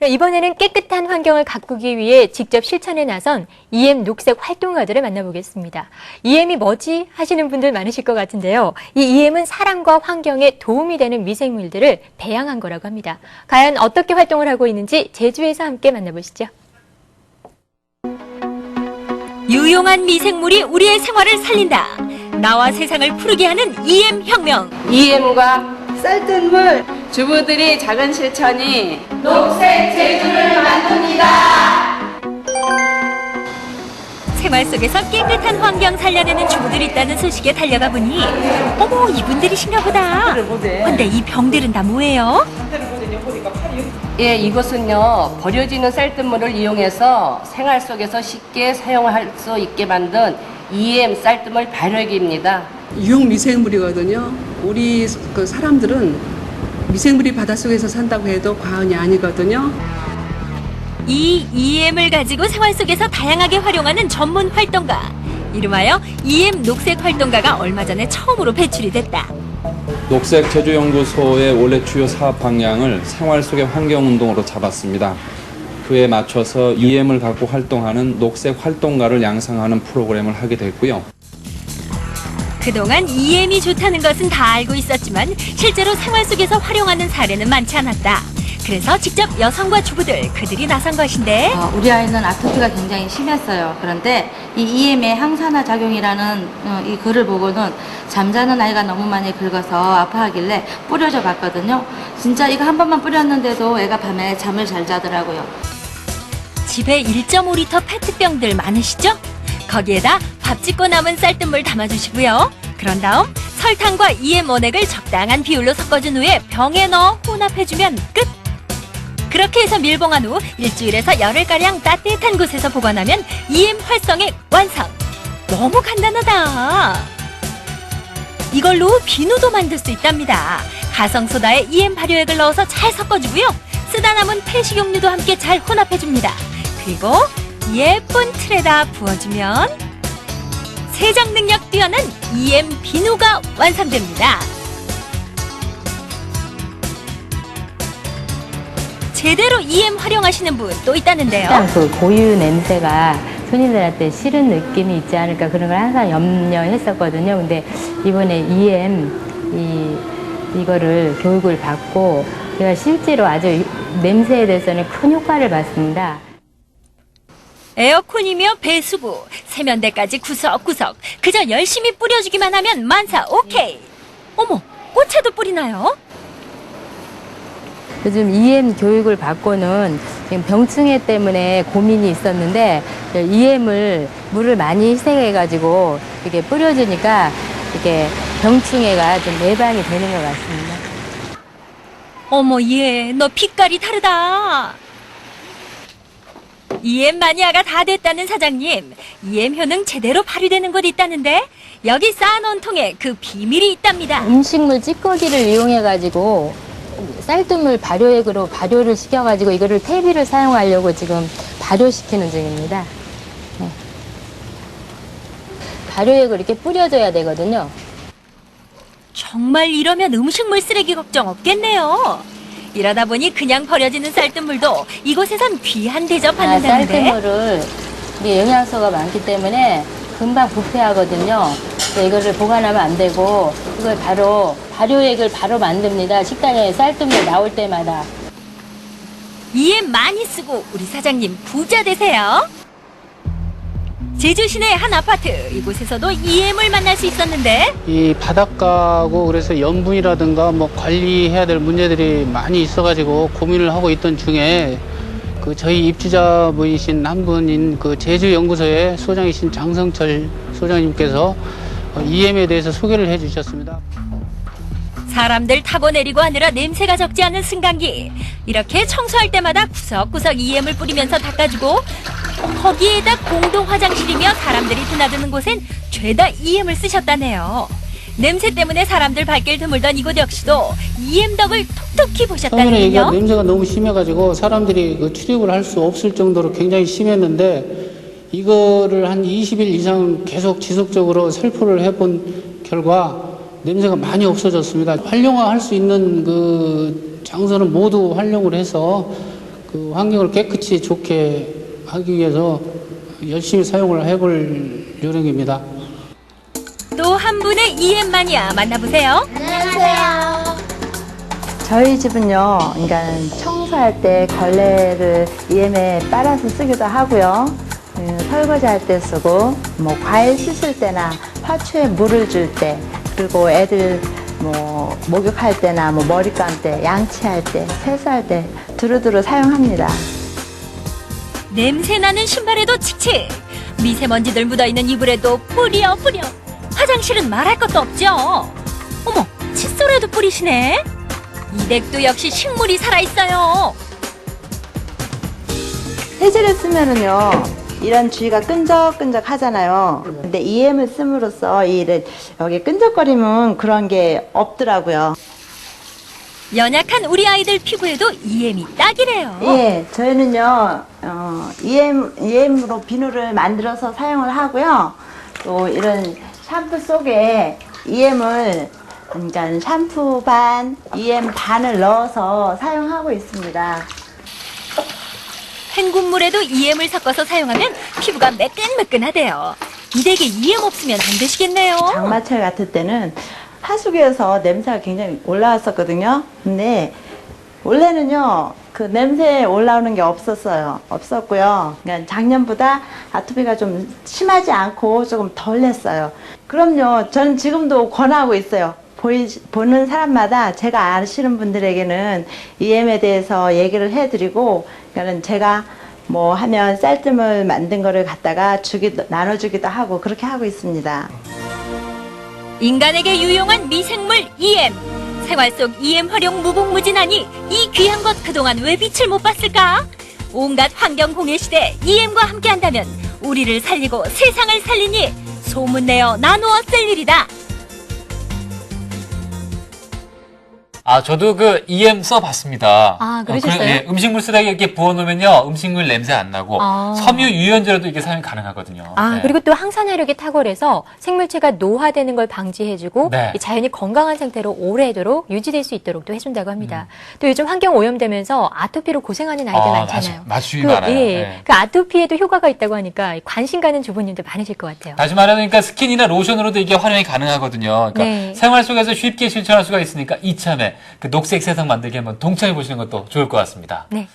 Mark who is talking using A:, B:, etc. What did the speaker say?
A: 이번에는 깨끗한 환경을 가꾸기 위해 직접 실천에 나선 EM 녹색 활동가들을 만나보겠습니다. EM이 뭐지 하시는 분들 많으실 것 같은데요. 이 EM은 사람과 환경에 도움이 되는 미생물들을 배양한 거라고 합니다. 과연 어떻게 활동을 하고 있는지 제주에서 함께 만나보시죠.
B: 유용한 미생물이 우리의 생활을 살린다. 나와 세상을 푸르게 하는 EM 혁명.
C: EM과 쌀뜨 물 주부들이 작은 실천이
B: 생활 속에서 깨끗한 환경 살려내는 주부들이 있다는 소식에 달려가 보니 어머 이분들이신가 보다. 근데 이 병들은 다 뭐예요?
C: 예, 이것은요 버려지는 쌀뜨물을 이용해서 생활 속에서 쉽게 사용할 수 있게 만든 EM 쌀뜨물 발효기입니다.
D: 유용 미생물이거든요. 우리 그 사람들은 미생물이 바닷속에서 산다고 해도 과언이 아니거든요.
B: 이 EM을 가지고 생활 속에서 다양하게 활용하는 전문 활동가. 이름하여 EM 녹색 활동가가 얼마 전에 처음으로 배출이 됐다.
E: 녹색 제주연구소의 원래 주요 사업 방향을 생활 속의 환경운동으로 잡았습니다. 그에 맞춰서 EM을 갖고 활동하는 녹색 활동가를 양성하는 프로그램을 하게 됐고요.
B: 그동안 EM이 좋다는 것은 다 알고 있었지만 실제로 생활 속에서 활용하는 사례는 많지 않았다. 그래서 직접 여성과 주부들 그들이 나선 것인데
F: 어, 우리 아이는 아토피가 굉장히 심했어요. 그런데 이 EM의 항산화 작용이라는 어, 이 글을 보고는 잠자는 아이가 너무 많이 긁어서 아파하길래 뿌려줘 봤거든요. 진짜 이거 한 번만 뿌렸는데도 애가 밤에 잠을 잘 자더라고요.
B: 집에 1.5리터 페트병들 많으시죠? 거기에다 밥 짓고 남은 쌀뜨물 담아주시고요. 그런 다음 설탕과 EM 원액을 적당한 비율로 섞어준 후에 병에 넣어 혼합해주면 끝! 그렇게 해서 밀봉한 후 일주일에서 열흘가량 따뜻한 곳에서 보관하면 EM 활성액 완성! 너무 간단하다! 이걸로 비누도 만들 수 있답니다. 가성소다에 EM 발효액을 넣어서 잘 섞어주고요. 쓰다 남은 폐식용유도 함께 잘 혼합해줍니다. 그리고 예쁜 틀에다 부어주면 세정 능력 뛰어난 EM 비누가 완성됩니다. 제대로 EM 활용하시는 분 또 있다는데요.
G: 일단 그 고유 냄새가 손님들한테 싫은 느낌이 있지 않을까 그런 걸 항상 염려했었거든요. 근데 이번에 EM 이 이거를 교육을 받고 제가 실제로 아주 냄새에 대해서는 큰 효과를 봤습니다.
B: 에어컨이며 배수구, 세면대까지 구석구석 그저 열심히 뿌려주기만 하면 만사 오케이. 어머, 꽃에도 뿌리나요?
G: 요즘 EM 교육을 받고는 지금 병충해 때문에 고민이 있었는데 EM을 물을 많이 희생해가지고 이렇게 뿌려주니까 이게 병충해가 좀 예방이 되는 것 같습니다.
B: 어머 얘, 너 빛깔이 다르다. EM 마니아가 다 됐다는 사장님, EM 효능 제대로 발휘되는 곳 있다는데 여기 쌓아놓은 통에 그 비밀이 있답니다.
G: 음식물 찌꺼기를 이용해가지고 쌀뜨물 발효액으로 발효를 시켜가지고 이거를 퇴비를 사용하려고 지금 발효시키는 중입니다. 네. 발효액을 이렇게 뿌려줘야 되거든요.
B: 정말 이러면 음식물 쓰레기 걱정 없겠네요. 이러다 보니 그냥 버려지는 쌀뜨물도 이곳에선 귀한
G: 아,
B: 대접받는다는데
G: 쌀뜨물을 이게 영양소가 많기 때문에 금방 부패하거든요. 이거를 보관하면 안 되고 이걸 바로 발효액을 바로 만듭니다. 식당에 쌀뜨물 나올 때마다.
B: EM 많이 쓰고 우리 사장님 부자 되세요. 제주 시내 한 아파트. 이곳에서도 EM을 만날 수 있었는데.
H: 이 바닷가고 그래서 염분이라든가 뭐 관리해야 될 문제들이 많이 있어가지고 고민을 하고 있던 중에 그 저희 입주자분이신 한 분인 그 제주연구소의 소장이신 장성철 소장님께서 어, EM에 대해서 소개를 해주셨습니다.
B: 사람들 타고 내리고 하느라 냄새가 적지 않은 승강기. 이렇게 청소할 때마다 구석구석 EM을 뿌리면서 닦아주고 거기에다 공동 화장실이며 사람들이 드나드는 곳엔 죄다 EM을 쓰셨다네요. 냄새 때문에 사람들 발길 드물던 이곳 역시도 EM 덕을 톡톡히
H: 처음에는
B: 보셨다는군요.
H: 냄새가 너무 심해가지고 사람들이 그 출입을 할 수 없을 정도로 굉장히 심했는데 이거를 한 20일 이상 계속 지속적으로 살포를 해본 결과 냄새가 많이 없어졌습니다. 활용할 수 있는 그 장소는 모두 활용을 해서 그 환경을 깨끗이 좋게 하기 위해서 열심히 사용을 해볼 요령입니다.
B: 또 한 분의 EM 마니아 만나보세요.
I: 저희 집은요, 그러니까 청소할 때 걸레를 EM에 빨아서 쓰기도 하고요. 음, 설거지 할 때 쓰고, 뭐 과일 씻을 때나 화초에 물을 줄 때, 그리고 애들 뭐 목욕할 때나 뭐 머리 감을 때, 양치할 때, 세수할 때 두루두루 사용합니다.
B: 냄새나는 신발에도 칙칙. 미세먼지들 묻어있는 이불에도 뿌려 뿌려. 화장실은 말할 것도 없죠. 어머, 칫솔에도 뿌리시네. 이 댁도 역시 식물이 살아있어요.
I: 세제를 쓰면은요, 이런 주위가 끈적끈적 하잖아요. 근데 EM을 씀으로써 이를 여기 끈적거리면 그런 게 없더라고요.
B: 연약한 우리 아이들 피부에도 EM이 딱이래요.
I: 예, 저희는요, 어, EM, EM으로 비누를 만들어서 사용을 하고요. 또 이런 샴푸 속에 EM을, 그러니까 샴푸 반, EM 반을 넣어서 사용하고 있습니다.
B: 헹굼물에도 EM을 섞어서 사용하면 피부가 매끈매끈하대요. 이 댁에 EM 없으면 안 되시겠네요.
I: 장마철 같을 때는 하수구에서 냄새가 굉장히 올라왔었거든요. 근데 원래는요, 그 냄새 올라오는 게 없었어요. 없었고요. 그러니까 작년보다 아토피가 좀 심하지 않고 조금 덜 했어요. 그럼요, 저는 지금도 권하고 있어요. 보이, 보는 사람마다 제가 아시는 분들에게는 EM에 대해서 얘기를 해드리고, 그러니까 제가 뭐 하면 쌀뜨물 만든 거를 갖다가 주기, 나눠주기도 하고 그렇게 하고 있습니다.
B: 인간에게 유용한 미생물 EM. 생활 속 EM 활용 무궁무진하니 이 귀한 것 그동안 왜 빛을 못 봤을까? 온갖 환경 공해 시대 EM과 함께한다면 우리를 살리고 세상을 살리니 소문내어 나누어 쓸 일이다.
J: 아, 저도 그 EM 써봤습니다.
A: 아, 그러셨어요?
J: 어, 그래- 예, 음식물 쓰레기 이렇게 부어놓으면요, 음식물 냄새 안 나고,
A: 아.
J: 섬유 유연제로도 이게 사용이 가능하거든요.
A: 아,
J: 네.
A: 그리고 또 항산화력이 탁월해서 생물체가 노화되는 걸 방지해주고
J: 네.
A: 이 자연이 건강한 상태로 오래도록 유지될 수 있도록 또 해준다고 합니다.
J: 음.
A: 또 요즘 환경 오염되면서 아토피로 고생하는 아이들
J: 아, 많잖아요. 주위
A: 그,
J: 많아요.
A: 예,
J: 네.
A: 그 아토피에도 효과가 있다고 하니까 관심 가는 주부님들 많으실 것 같아요.
J: 다시 말하면 그러니까 스킨이나 로션으로도 이게 활용이 가능하거든요. 그러니까
A: 네.
J: 생활 속에서 쉽게 실천할 수가 있으니까 이참에 그 녹색 세상 만들기 한번 동참해 보시는 것도 좋을 것 같습니다.
A: 네.